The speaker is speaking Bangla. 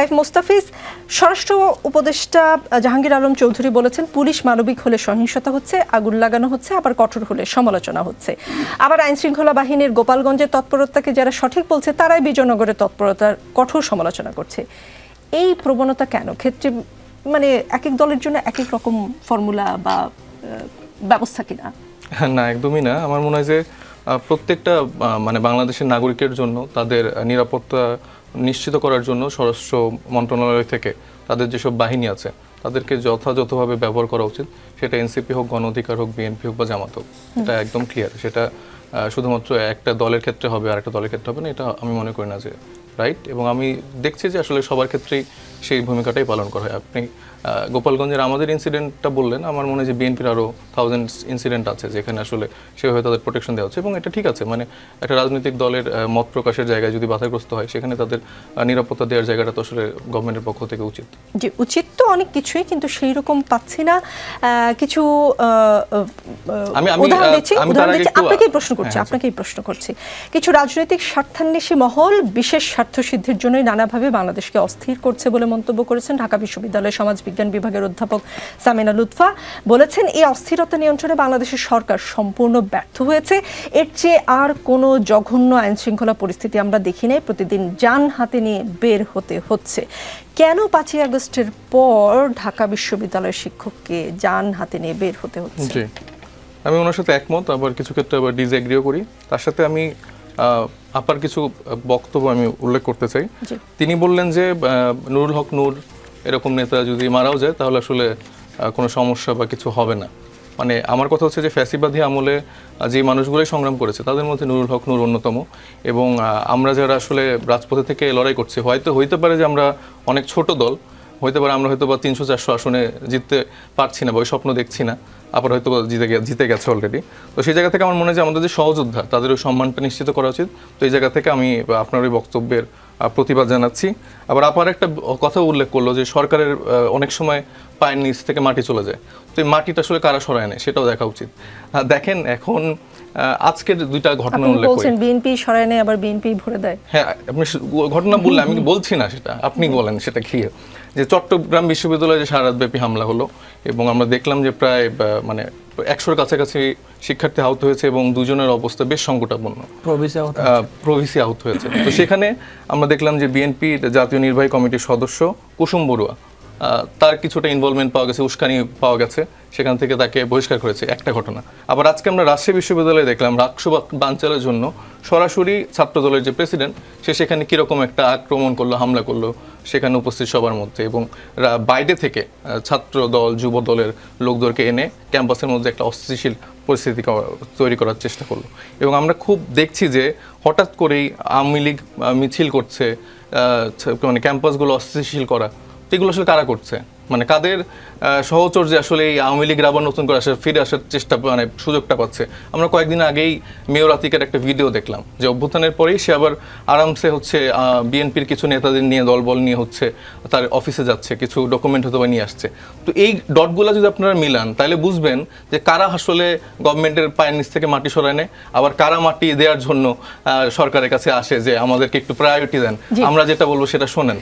সাইফ মোস্তাফিজ, স্বরাষ্ট্র উপদেষ্টা জাহাঙ্গীর আলম চৌধুরী বলেছেন, পুলিশ মানবিক হলে সহিংসতা হচ্ছে, আগুন লাগানো হচ্ছে, আবার কঠোর হলে সমালোচনা হচ্ছে। আবার আইন শৃঙ্খলা বাহিনীর গোপালগঞ্জের তৎপরতাকে যারা সঠিক বলছে, তারাই বিজয়নগরের তৎপরতার কঠোর সমালোচনা করছে। এই প্রবণতা কেন? ক্ষেত্রে মানে এক এক দলের জন্য এক এক রকম ফর্মুলা বা ব্যবস্থা কিনা না? একদমই না। আমার মনে হয় যে প্রত্যেকটা মানে বাংলাদেশের নাগরিকের জন্য তাদের নিরাপত্তা নিশ্চিত করার জন্য স্বরাষ্ট্র মন্ত্রণালয় থেকে তাদের যেসব বাহিনী আছে তাদেরকে যথাযথভাবে ব্যবহার করা উচিত। সেটা এনসিপি হোক গণ অধিকার হোক বিএনপি হোক বা জামাত হোক। এটা একদম ক্লিয়ার সেটা শুধুমাত্র একটা দলের ক্ষেত্রে হবে আর একটা দলের ক্ষেত্রে হবে না এটা আমি মনে করি না যে রাইট এবং আমি দেখছি যে আসলে সবার ক্ষেত্রেই সেই ভূমিকাটাই পালন করা হয়। আপনি গোপালগঞ্জের আমাদের ইনসিডেন্টটা বললেন আমার মনে হয় যে বিএনপির আরও থাউজেন্ড ইনসিডেন্ট আছে যেখানে আসলে সেভাবে তাদের প্রোটেকশন দেওয়া হচ্ছে। এবং এটা ঠিক আছে মানে একটা রাজনৈতিক দলের মত প্রকাশের জায়গায় যদি বাধাগ্রস্ত হয় সেখানে তাদের নিরাপত্তা দেওয়ার জায়গাটা তো আসলে গভর্নমেন্টের পক্ষ থেকে উচিত। যে উচিত তো অনেক কিছুই কিন্তু সেই রকম পাচ্ছি না। কিছু উদাহরণ দিচ্ছি। উদাহরণ দিচ্ছি। আপনাকেই প্রশ্ন করছি হ্যাঁ, আপনাকেই প্রশ্ন করছি। কিছু রাজনৈতিক স্বার্থান্বেষী মহল বিশেষ স্বার্থ সিদ্ধির জন্যই নানাভাবে বাংলাদেশকে অস্থির করছে বলে মন্তব্য করেছেন ঢাকা বিশ্ববিদ্যালয়ের সমাজ বিজ্ঞান বিভাগের অধ্যাপক সামিনা লুৎফা। বলেছেন এই অস্থিরতা নিয়ন্ত্রণে বাংলাদেশের সরকার সম্পূর্ণ ব্যর্থ হয়েছে। এর চেয়ে আর কোনো জঘন্য আইন শৃঙ্খলা পরিস্থিতি আমরা দেখি নাই। প্রতিদিন যান হাতে নিয়ে বের হতে হচ্ছে। কেন পাঁচই আগস্টের পর ঢাকা বিশ্ববিদ্যালয়ের শিক্ষককে যান হাতে নিয়ে বের হতে হচ্ছে? আমি ওনার সাথে একমত আবার কিছু ক্ষেত্রে আবার ডিসএগ্রিও করি। তার সাথে আমি আপার কিছু বক্তব্য আমি উল্লেখ করতে চাই। তিনি বললেন যে নুরুল হক নূর এরকম নেতা যদি মারাও যায় তাহলে আসলে কোনো সমস্যা বা কিছু হবে না। মানে আমার কথা হচ্ছে যে ফ্যাসিবাদী আমলে যে মানুষগুলোই সংগ্রাম করেছে, তাদের মধ্যে নুরুল হক নূর অন্যতম। এবং আমরা যারা আসলে রাজপথে থেকে লড়াই করছি, হয়তো, হইতে পারে যে আমরা অনেক ছোট দল, হইতে পারে আমরা হয়তো বা তিনশো, চারশো আসনে জিততে পারছি না বা ওই স্বপ্ন দেখছি না, আবার হয়তো জিতে জিতে গেছে অলরেডি তো সেই জায়গা থেকে আমার মনে হয় যে আমাদের যে সহযোদ্ধা, তাদের ওই সম্মানটা নিশ্চিত করা উচিত। তো এই জায়গা থেকে আমি আপনার ওই বক্তব্যের প্রতিবাদ জানাচ্ছি। আবার আপার একটা কথা উল্লেখ করল যে সরকারের অনেক সময় পায়ের নিচ থেকে মাটি চলে যায়। তো এই মাটিটা আসলে কারা সরায় নেয় সেটাও দেখা উচিত। দেখেন এখন আজকের দুইটা ঘটনা উল্লেখ করি। বিএনপি সরায় নেয় আবার বিএনপি ভরে দেয়। হ্যাঁ আপনি ঘটনা বললে আমি বলছি না সেটা? আপনি বলেন সেটা কি? যে চট্টগ্রাম বিশ্ববিদ্যালয়ে যে হামলা হলো এবং আমরা দেখলাম যে প্রায় মানে একশোর কাছাকাছি শিক্ষার্থী আহত হয়েছে এবং দুজনের অবস্থা বেশ সংকটাপন্ন। প্রভিসি আহত হয়েছে। তো সেখানে আমরা দেখলাম যে বিএনপি জাতীয় নির্বাহী কমিটির সদস্য কুসুম বড়ুয়া। তার কিছুটা ইনভলভমেন্ট পাওয়া গেছে, উস্কানি পাওয়া গেছে। সেখান থেকে তাকে বহিষ্কার করেছে একটা ঘটনা। আবার আজকে আমরা রাজশাহী বিশ্ববিদ্যালয়ে দেখলাম রাক্ষস বাঞ্চালের জন্য সরাসরি ছাত্রদলের যে প্রেসিডেন্ট সে সেখানে কীরকম একটা আক্রমণ করল, হামলা করল, সেখানে উপস্থিত সবার মধ্যে এবং বাইরে থেকে ছাত্র দল যুব দলের লোকদেরকে এনে ক্যাম্পাসের মধ্যে একটা অস্থিতিশীল পরিস্থিতি তৈরি করার চেষ্টা করল। এবং আমরা খুব দেখছি যে হঠাৎ করেই আওয়ামী লীগ মিছিল করছে মানে ক্যাম্পাসগুলো অস্থিতিশীল করা। তো এগুলো আসলে কারা করছে? মানে কাদের সহচর্যে আসলে এই আওয়ামী লীগ আবার নতুন করে আসার ফিরে আসার চেষ্টা মানে সুযোগটা পাচ্ছে। আমরা কয়েকদিন আগেই মেয়র আতিকের একটা ভিডিও দেখলাম যে অভ্যুত্থানের পরেই সে আবার আরামসে হচ্ছে বিএনপির কিছু নেতাদের নিয়ে দলবল নিয়ে হচ্ছে তার অফিসে যাচ্ছে কিছু ডকুমেন্ট হয়তো বা নিয়ে আসছে। তো এই ডটগুলো যদি আপনারা মিলান তাহলে বুঝবেন যে কারা আসলে গভর্নমেন্টের পায়ের নিচ থেকে মাটি সরায় নেয় আবার কারা মাটি দেওয়ার জন্য সরকারের কাছে আসে যে আমাদেরকে একটু প্রায়োরিটি দেন। আমরা যেটা বলব সেটা শোনেন।